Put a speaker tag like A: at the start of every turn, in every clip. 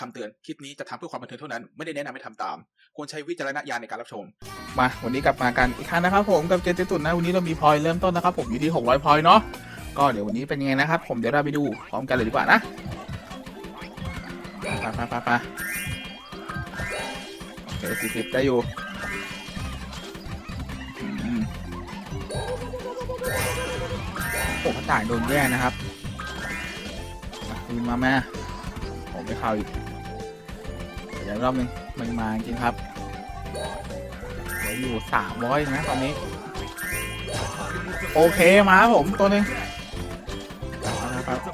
A: คำเตือนคลิปนี้จะทำเพื่อความบันเทิงเท่านั้น ไม่ได้แนะนำให้ทำตาม ควรใช้วิจารณญาณในการรับชม
B: มา วันนี้กลับมากันอีกครั้งนะครับผมกับเจเจตุนนะวันนี้เรามีพอยเริ่มต้นนะครับผมอยู่ที่ 600พอยเนาะก็เดี๋ยววันนี้เป็นยังไงนะครับ ผมเดี๋ยวเราไปดูพร้อมกันเลยดีกว่านะไปไปไปไปโอเคสี่สิบได้อยู่อืมโอ้กระต่ายโดนแย่นะครับมาคืนมาแม่ผมไม่เข้าอีก ดี๋ยวรอบนึงมันมาจริงครับเหลืออยู่สามร้อยนะตอนนี้ โอเคมาผมตัวนึง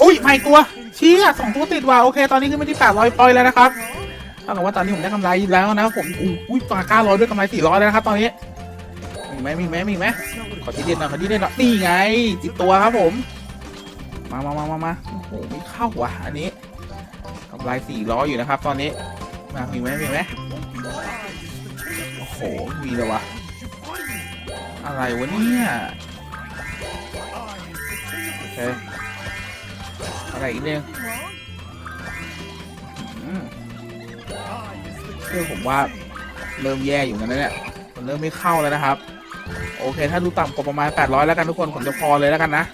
B: อุ้ยไม่ตัวเชี่ยสองตัวติดว่ะโอเค ตอนนี้ขึ้นไปที่แปดร้อยปอยแล้วนะครับเท่ากับว่าตอนนี้ผมได้กำไรแล้วนะผมอุ้ยปลาเก้าร้อยด้วยกำไรสี่ร้อยแล้วนะครับตอนนี้มีไหมมีไหมมีไหมขอที่เด็ดหน่อยขอที่เด็ดหน่อยนี่ไงติดตัวครับผม มามามามามาโอ้โหไม่เข้าว่ะอันนี้กำไรสี่ร้อยอยู่นะครับ ตอนนี้ มามีไหมมีไหมโอ้โห มีเลยวะ อะไรวะเนี่ยโอเคอะไรอีกเนี่ยอืมเชื่อผมว่าเริ่มแย่อยู่กันนะเนี่ยมันเริ่มไม่เข้าแล้วนะครับ โอเค ถ้าดูต่ำกว่าประมาณ 800 แล้วกันทุกคนผมจะพอเลยแล้วกันนะ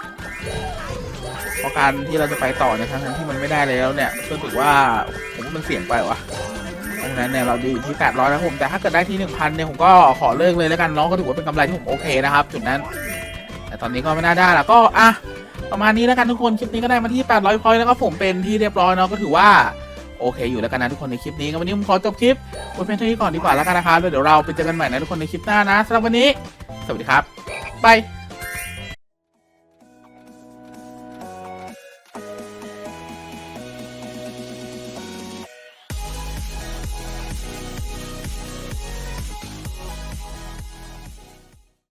B: เพราะการที่เราจะไปต่อในยทั้งที่มันไม่ได้แล้วเนี่ยก็ถือว่าผมว่ามันเสี่ยงไปวะ เพราะฉะนั้นเนี่ยเราดูอยู่ที่ 800นะครับผมแต่ถ้าเกิดได้ที่ 1,000เนี่ยผมก็ขอเลิกเลยแล้วกันน้องก็ถือว่าเป็นกำไรที่ผมโอเคนะครับจุดนั้น แต่ตอนนี้ก็ไม่น่าได้แล้วก็อะประมาณนี้แล้วกันทุกคนคลิปนี้ก็ได้มาที่ 800พอยต์แล้วก็ผมเป็นที่เรียบร้อยเนาะก็ถือว่าโอเคอยู่แล้วกันนะทุกคนในคลิปนี้ก็วันนี้ผมขอจบคลิปไว้เพียงเท่านี้ก่อนดีกว่าแล้วกันนะครับแล้วเดี๋ยวเราไปเจอกันใหม่นะทุกคนในคลิปหน้านะสำหรับวันนี้ สวัสดีครับบาย